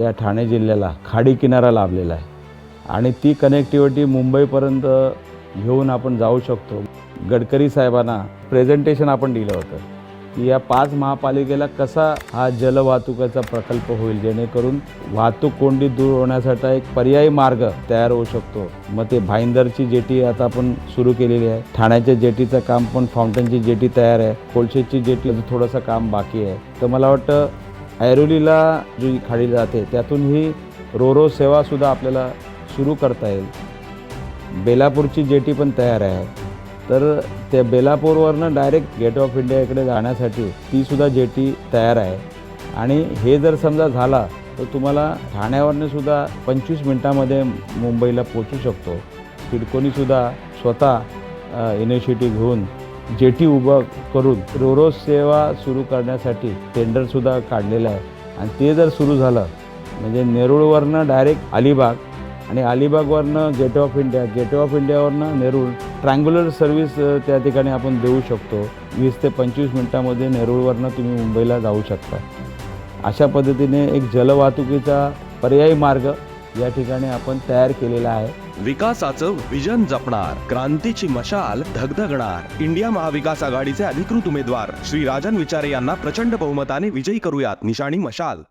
या ठाणे जिल्ह्याला खाडी किनारा लाभलेला आहे. आणि ती कनेक्टिव्हिटी मुंबईपर्यंत घेऊन आपण जाऊ शकतो. गडकरी साहेबांना प्रेझेंटेशन आपण दिलं होतं. की या पाच महापालिकेला कसा हा जलवाहतुकीचा प्रकल्प होईल? जेणेकरून वाहतूक कोंडी दूर होण्यासाठी एक पर्यायी मार्ग तयार होऊ शकतो. मग ते भाईंदरची जेटी आता आपण सुरू केलेली आहे. ठाण्याच्या जेटीचं काम पण फाउंटनची जेटी तयार आहे. कोळशेची जेटी थोडंसं काम बाकी आहे. तर मला वाटतं ऐरोलीला जी खाडी जाते त्यातून ही रोरो सेवासुद्धा आपल्याला सुरू करता येईल. बेलापूरची जेटी पण तयार आहे. तर त्या बेलापूरवरनं डायरेक्ट गेट ऑफ इंडिया इकडे जाण्यासाठी तीसुद्धा जेटी तयार आहे. आणि हे जर समजा झाला तर तुम्हाला ठाण्यावरनं सुद्धा पंचवीस मिनटामध्ये मुंबईला पोचू शकतो. सिडकोनीसुद्धा स्वतः इनिशिएटिव्ह घेऊन जेटी उभं करून रोरो सेवा सुरू करण्यासाठी टेंडरसुद्धा काढलेलं आहे. आणि ते जर सुरू झालं म्हणजे नेरूळवरनं डायरेक्ट अलिबाग आणि अलिबागवरनं gate of India gate of इंडियावरनं Nerul triangular service त्या ठिकाणी आपण देऊ शकतो. वीस ते पंचवीस मिनटामध्ये नेरूळवरनं तुम्ही मुंबईला जाऊ शकता. अशा पद्धतीने एक जलवाहतुकीचा पर्यायी मार्ग या ठिकाणी आपण तयार केलेला आहे. विकासाचं विजन जपणार क्रांतीची मशाल धगधगणार. इंडिया महाविकास आघाडीचे अधिकृत उमेदवार श्री राजन विचारे यांना प्रचंड बहुमताने विजयी करूयात निशाणी मशाल.